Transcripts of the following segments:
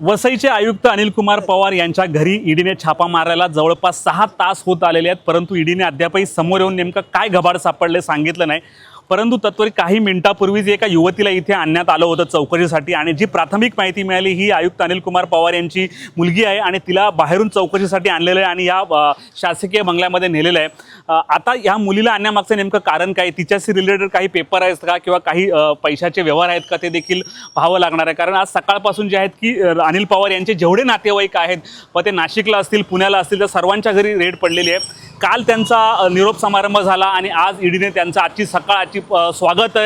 वसईचे आयुक्त अनिल कुमार पवार यांच्या घरी ईडीने छापा मारायला जवळपास सहा तास होत आलेले आहेत परंतु ईडीने अद्यापही समोर येऊन नेमकं काय घबाड सापडले सांगितलं नाही. परंतु तत्वरी काही मिनिटापूर्वीच एका युवतीला इथे आणण्यात आलं होतं चौकशीसाठी आणि जी प्राथमिक माहिती मिळाली ही आयुक्त अनिल कुमार पवार यांची मुलगी आहे आणि तिला बाहेरून चौकशीसाठी आणलेलं आहे आणि या शासकीय बंगल्यामध्ये नेलेलं आहे. आता या मुलीला आणण्यामागचं नेमकं कारण काय? तिच्याशी रिलेटेड काही पेपर आहेत का? किंवा काही पैशाचे व्यवहार आहेत का? ते देखील पाहावं लागणार आहे. कारण आज सकाळपासून जे आहेत की अनिल पवार यांचे जेवढे नातेवाईक आहेत मग ते नाशिकला असतील पुण्याला असतील तर सर्वांच्या घरी रेड पडलेली आहे. काल त्यांचा निरोप समारंभ झाला आणि आज ईडीने त्यांचा आजची सकाळ आजची अ, स्वागत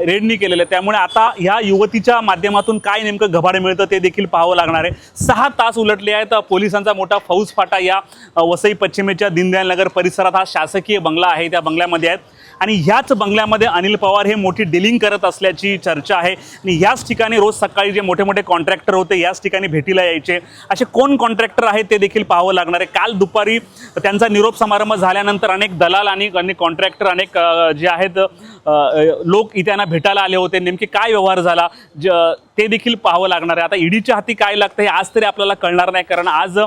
रेडनी केलेलं आहे. त्यामुळे आता ह्या युवतीच्या माध्यमातून काय नेमकं घबाड मिळतं ते देखील पाहावं लागणार आहे. सहा तास उलटले आहेत. पोलिसांचा मोठा फौजफाटा या वसई पश्चिमेच्या दीनदयाल नगर परिसरात हा शासकीय बंगला आहे. त्या बंगल्यामध्ये आहेत. आणि ह्याच बंगल्यामध्ये अनिल पवार हे मोठी डिलिंग करत असल्याची चर्चा आहे. आणि याच ठिकाणी रोज सकाळी जे मोठे मोठे कॉन्ट्रॅक्टर होते याच ठिकाणी भेटीला यायचे. असे कोण कॉन्ट्रॅक्टर आहेत ते देखील पाहावं लागणार आहे. काल दुपारी त्यांचा निरोप समारंभ झाल्यानंतर अनेक दलाल आणि अनेक कॉन्ट्रॅक्टर अनेक जे आहेत लोक इथे भेटायला आले होते. नेमके काय व्यवहार झाला? ज ते देखील पाहावं लागणार आहे. आता ईडीच्या हाती काय लागतं हे आज तरी आपल्याला कळणार नाही. कारण आज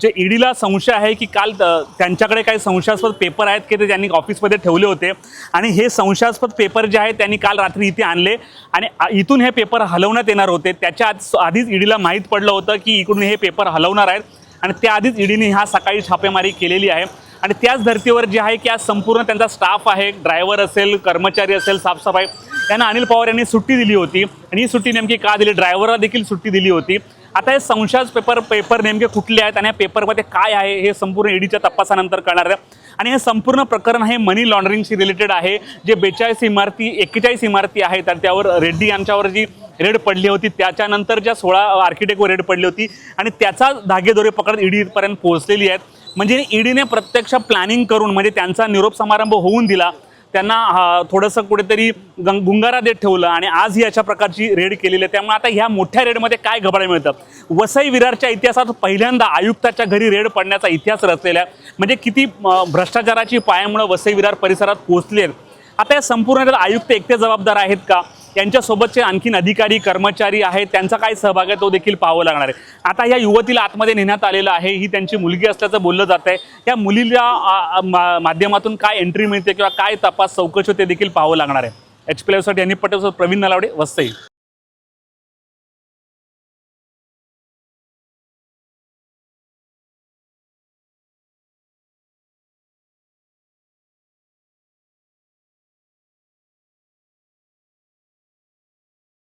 जे ईडीला संशय आहे की काल त्यांच्याकडे काही संशयास्पद पेपर आहेत की ते त्यांनी ऑफिसमध्ये ठेवले होते. आणि हे संशयास्पद पेपर जे आहेत त्यांनी काल रात्री इथे आणले. आणि इथून हे पेपर हलवण्यात येणार होते. त्याच्या आधीच ईडीला माहीत पडलं होतं की इकडून हे पेपर हलवणार आहेत. आणि त्याआधीच ईडीने ह्या सकाळी छापेमारी केलेली आहे. आणि त्याच धर्तीवर जे आहे की आज संपूर्ण त्यांचा स्टाफ आहे. ड्रायव्हर असेल कर्मचारी असेल साफसफाई. त्यांना अनिल पवार यांनी सुट्टी दिली होती. आणि ही सुट्टी नेमकी का दिली? ड्रायव्हरला देखील सुट्टी दिली होती. आता हे संशयास पेपर पेपर नेमके कुठले आहेत आणि या पेपरमध्ये काय आहे हे संपूर्ण ईडीच्या तपासानंतर कळणार आहे. आणि हे संपूर्ण प्रकरण हे मनी लॉन्ड्रिंगशी रिलेटेड आहे. जे बेचाळीस इमारती एक्केचाळीस इमारती आहेत तर त्यावर रेड्डी यांच्यावर जी रेड पडली होती त्याच्यानंतर ज्या सोळा आर्किटेक्टवर रेड पडली होती आणि त्याचा धागेदोरे पकडत ईडीपर्यंत पोहोचलेली आहेत. म्हणजे ईडीने प्रत्यक्ष प्लॅनिंग करून म्हणजे त्यांचा निरोप समारंभ होऊन दिला. त्यांना हा, थोडंसं कुठेतरी गंग गुंगारा देत ठेवलं आणि आज ही अशा प्रकारची रेड केलेली आहे. त्यामुळे आता ह्या मोठ्या रेडमध्ये काय घबरायला मिळतं? वसई विरारच्या इतिहासात पहिल्यांदा आयुक्ताच्या घरी रेड पडण्याचा इतिहास रचलेला आहे. म्हणजे किती भ्रष्टाचाराची पायामुळं वसई विरार परिसरात पोहोचले आहेत आता या संपूर्ण आयुक्त एकटे जबाबदार आहेत का? यांच्यासोबतचे आणखीन अधिकारी कर्मचारी आहेत त्यांचा काय सहभाग आहे तो देखील पाहावं लागणार आहे. आता या युवतीला आतमध्ये नेण्यात आलेलं आहे. ही त्यांची मुलगी असल्याचं बोललं जात आहे. या मुलीला माध्यमातून काय एंट्री मिळते किंवा काय तपास चौकशी होते देखील पाहावं लागणार आहे. एच पी सर यांनी पटेल प्रवीण नलावडे वसई.